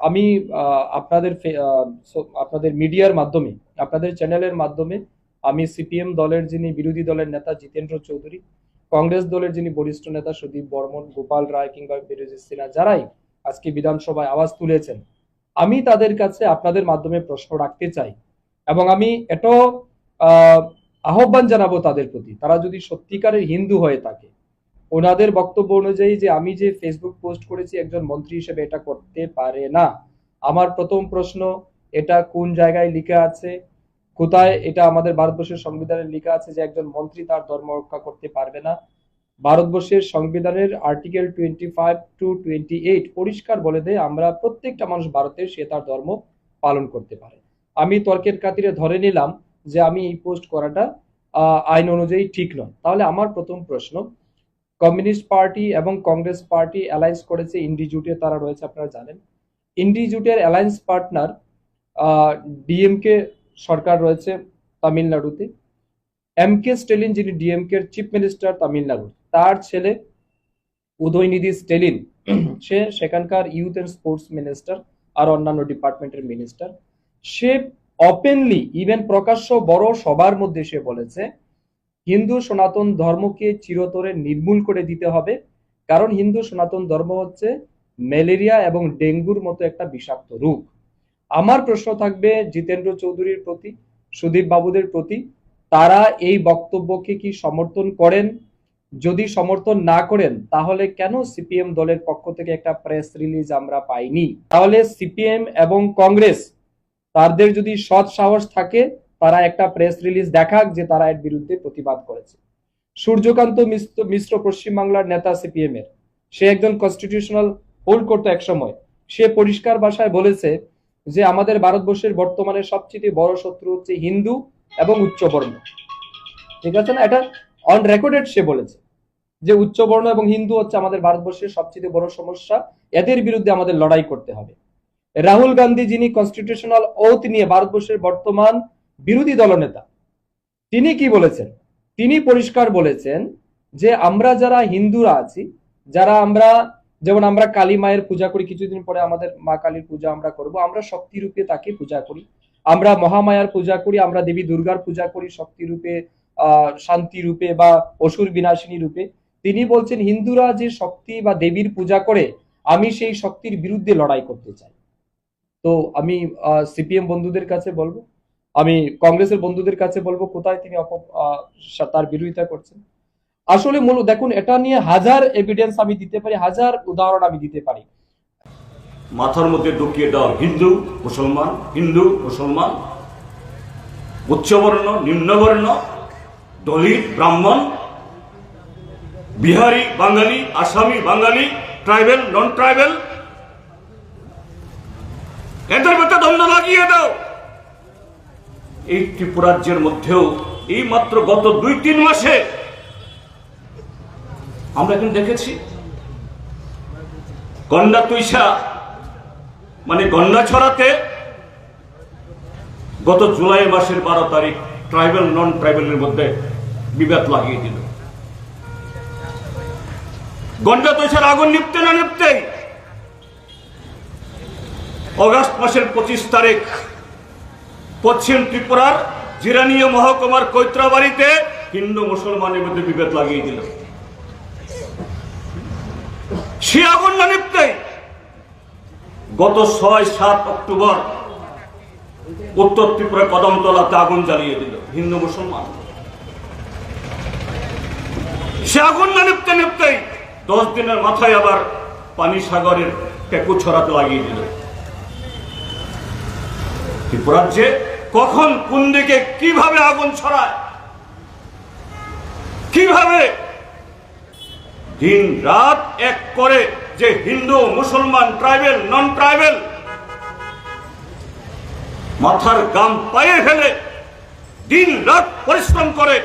আমি আপনাদের আপনাদের মিডিয়ার মাধ্যমে আপনাদের চ্যানেলের মাধ্যমে আমি সিপিএম দলের যিনি বিরোধী দলের নেতা জিতেন্দ্র চৌধুরী কংগ্রেস দলের যিনি বরিষ্ঠ নেতা সুদীপ বর্মন গোপাল রায় কিংবা বিরোজিৎ সিনহা যারাই আজকে বিধানসভায় আওয়াজ তুলেছেন আমি তাদের কাছে আপনাদের মাধ্যমে প্রশ্ন রাখতে চাই এবং আমি এটাও আহ, আহ্বান জানাব তাদের প্রতি। তারা যদি সত্যিকারের হিন্দু হয়ে থাকে ওনাদের বক্তব্য অনুযায়ী যে আমি যে ফেসবুক পোস্ট করেছি, একজন মন্ত্রী হিসেবে এটা করতে পারে না। আমার প্রথম প্রশ্ন, এটা কোন জায়গায় লেখা আছে? কোথায় এটা আমাদের ভারতবর্ষের সংবিধানে লেখা আছে যে একজন মন্ত্রী তার ধর্ম রক্ষা করতে পারবে না? ভারতবর্ষের সংবিধানের article twenty five to twenty eight পরিষ্কার বলে দেয়, আমরা প্রত্যেকটা মানুষ ভারতের সে তার ধর্ম পালন করতে পারে। আমি তর্কের খাতিরে ধরে নিলাম যে আমি এই পোস্ট করাটা আইন অনুযায়ী ঠিক নয়। তাহলে আমার প্রথম প্রশ্ন কমিউনিস্ট পার্টি এবং কংগ্রেস পার্টি অ্যালায়েন্স করেছে ইন্ডি জুটে, তারা রয়েছে, আপনারা জানেন। ইন্ডি জুটের অ্যালায়েন্স পার্টনার ডিএমকে সরকার রয়েছে তামিলনাড়ুতে। এম কে স্টেলিন, যিনি ডিএমকে চিফ মিনিস্টার তামিলনাড়ু, তার ছেলে উদয়নিধি স্টেলিন, সে সেখানকার ইউথ এন্ড স্পোর্টস মিনিস্টার আর অন্যান্য ডিপার্টমেন্টের মিনিস্টার। সে ওপেনলি ইভেন প্রকাশ্য বড় সবার মধ্যে সে বলেছে হিন্দু সনাতন ধর্মকে চিরতরে নির্মূল করে দিতে হবে। কারণ হিন্দু সনাতন ধর্ম হচ্ছে ম্যালেরিয়া এবং ডেঙ্গুর মতো একটা বিষাক্ত রোগ। আমার প্রশ্ন থাকবে জিতেন্দ্র চৌধুরীর প্রতি, সুদীপ বাবুদের প্রতি, তারা এই বক্তব্যকে কি সমর্থন করেন? যদি সমর্থন না করেন, তাহলে কেন সিপিএম দলের পক্ষ থেকে একটা প্রেস রিলিজ আমরা পাইনি? তাহলে সিপিএম এবং কংগ্রেস, তাদের যদি সৎ সাহস থাকে তারা একটা প্রেস রিলিজ দেখাক যে তারা এর বিরুদ্ধে প্রতিবাদ করেছে। সূর্যকান্ত মিশ্র পশ্চিমবাংলার নেতা সিপিএম এর। সে একজন কনস্টিটিউশনাল হোল্ড করতো একসময়। সে পরিষ্কার ভাষায় বলেছে যে, আমাদের ভারতবর্ষের বর্তমানে সবচেয়ে বড় শত্রু হচ্ছে হিন্দু এবং উচ্চবর্ণ। ঠিক আছে না? এটা অন রেকর্ডেড সে বলেছে যে, উচ্চবর্ণ এবং হিন্দু হচ্ছে আমাদের ভারতবর্ষের সবচেয়ে বড় সমস্যা। এদের বিরুদ্ধে আমাদের লড়াই করতে হবে। রাহুল গান্ধী যিনি কনস্টিটিউশনাল ওথ নিয়ে ভারতবর্ষের বর্তমান বিরোধী দলনেতা তিনি কি বলেছেন? তিনি পরিষ্কার বলেছেন যে আমরা যারা হিন্দুরা আছি, যারা আমরা, যেমন আমরা কালী মায়ের পূজা করি, কিছুদিন পরে আমাদের মা কালীর পূজা আমরা করব, আমরা শক্তি রূপে তাকে পূজা করি। আমরা মহামায়ার পূজা করি, আমরা দেবী দুর্গার পূজা করি শক্তি রূপে আহ শান্তি রূপে বা অসুর বিনাশিনী রূপে। তিনি বলছেন, হিন্দুরা যে শক্তি বা দেবীর পূজা করে, আমি সেই শক্তির বিরুদ্ধে লড়াই করতে চাই। তো আমি সিপিএম বন্ধুদের কাছে বলব আমি কংগ্রেসের বন্ধুদের কাছে বলব, কোথায় তিনি তার বিরোধিতা করছেন? আসলে মূল, দেখুন, এটা নিয়ে হাজার এভিডেন্স আমি দিতে পারি, হাজার উদাহরণ আমি দিতে পারি। মাথার মধ্যে ঢুকিয়ে দাও, হিন্দু, মুসলমান হিন্দু, মুসলমান, উচ্চবর্ণ, নিম্নবর্ণ, দলিত, ব্রাহ্মণ, বিহারি, বাঙালি, আসামি, বাঙালি, ট্রাইবেল নন ট্রাইবেল এদের মধ্যে দ্বন্দ্ব লাগিয়ে দাও। এই ত্রিপুরাজ্যের মধ্যেও এই মাত্র গত দুই, তিন মাসে আমরা এখন দেখেছি। গন্ডা তুইসা মানে গন্ডা ছড়াতে গত জুলাই মাসের বারো তারিখ ট্রাইবেল নন ট্রাইবেলের মধ্যে বিবাদ লাগিয়ে দিল। গন্ডা তুইসার আগুন নিপতে না নিপতেই অগাস্ট মাসের পঁচিশ তারিখ পশ্চিম ত্রিপুরার জিরানীয় মহকুমার কৈত্রাবাড়িতে হিন্দু মুসলমানের মধ্যে বিভেদ লাগিয়ে দিল। না নিপতেই গত ছয় সাত অক্টোবর উত্তর ত্রিপুরা কদমতলাতে আগুন জ্বালিয়ে দিল হিন্দু মুসলমান। সে আগুন না নিপতে নিপতেই দশ দিনের মাথায় আবার পানি সাগরের পেকু ছড়াতে লাগিয়ে দিল। ত্রিপুরাজ্যে কখন কোন দিকে কীভাবে আগুন ছড়ায়? কীভাবে? দিন রাত এক করে যে হিন্দু, মুসলমান, ট্রাইবেল, নন ট্রাইবেল মাথার গাম পায়ে ফেলে দিন রাত পরিশ্রম করে,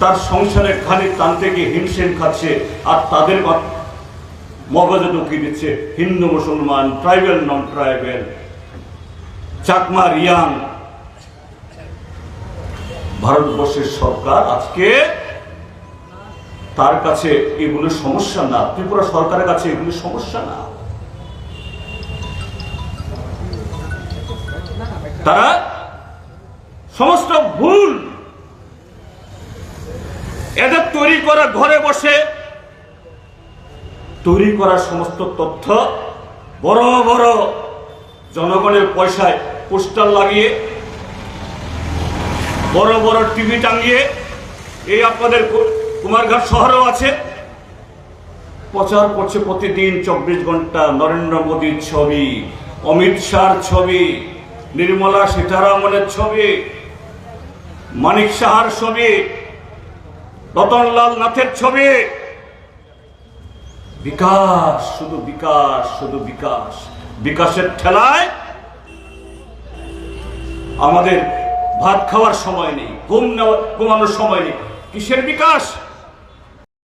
তার সংসারের খালি টানতে গিয়ে হিমশিম খাচ্ছে আর তাদের মগজে ঢুকিয়ে দিচ্ছে হিন্দু, মুসলমান, tribal, non tribal. Chakma Riang. ভারতবর্ষের সরকার আজকে তার কাছে এগুলো সমস্যা না। ত্রিপুরা সরকারের কাছে এগুলো সমস্যা না। তারা সমস্ত ভুল এদের তৈরি করা ঘরে বসে তৈরি করা সমস্ত তথ্য বড় বড় জনগণের পয়সায় পোস্টার লাগিয়ে, বড় বড় টিভি টাঙিয়ে, এই আপনাদের কুমারঘাট শহরেও আছে। প্রচার করছে প্রতিদিন চব্বিশ ঘণ্টা নরেন্দ্র মোদীর ছবি, অমিত শাহর ছবি, নির্মলা সীতারামনের ছবি, মানিক সাহার ছবি, রতনলাল নাথের ছবি। বিকাশ, শুধু বিকাশ শুধু বিকাশ। বিকাশের ঠেলায় আমাদের ভাত খাওয়ার সময় নেই ঘুম নেওয়ার ঘুমানোর সময় নেই। কিসের বিকাশ?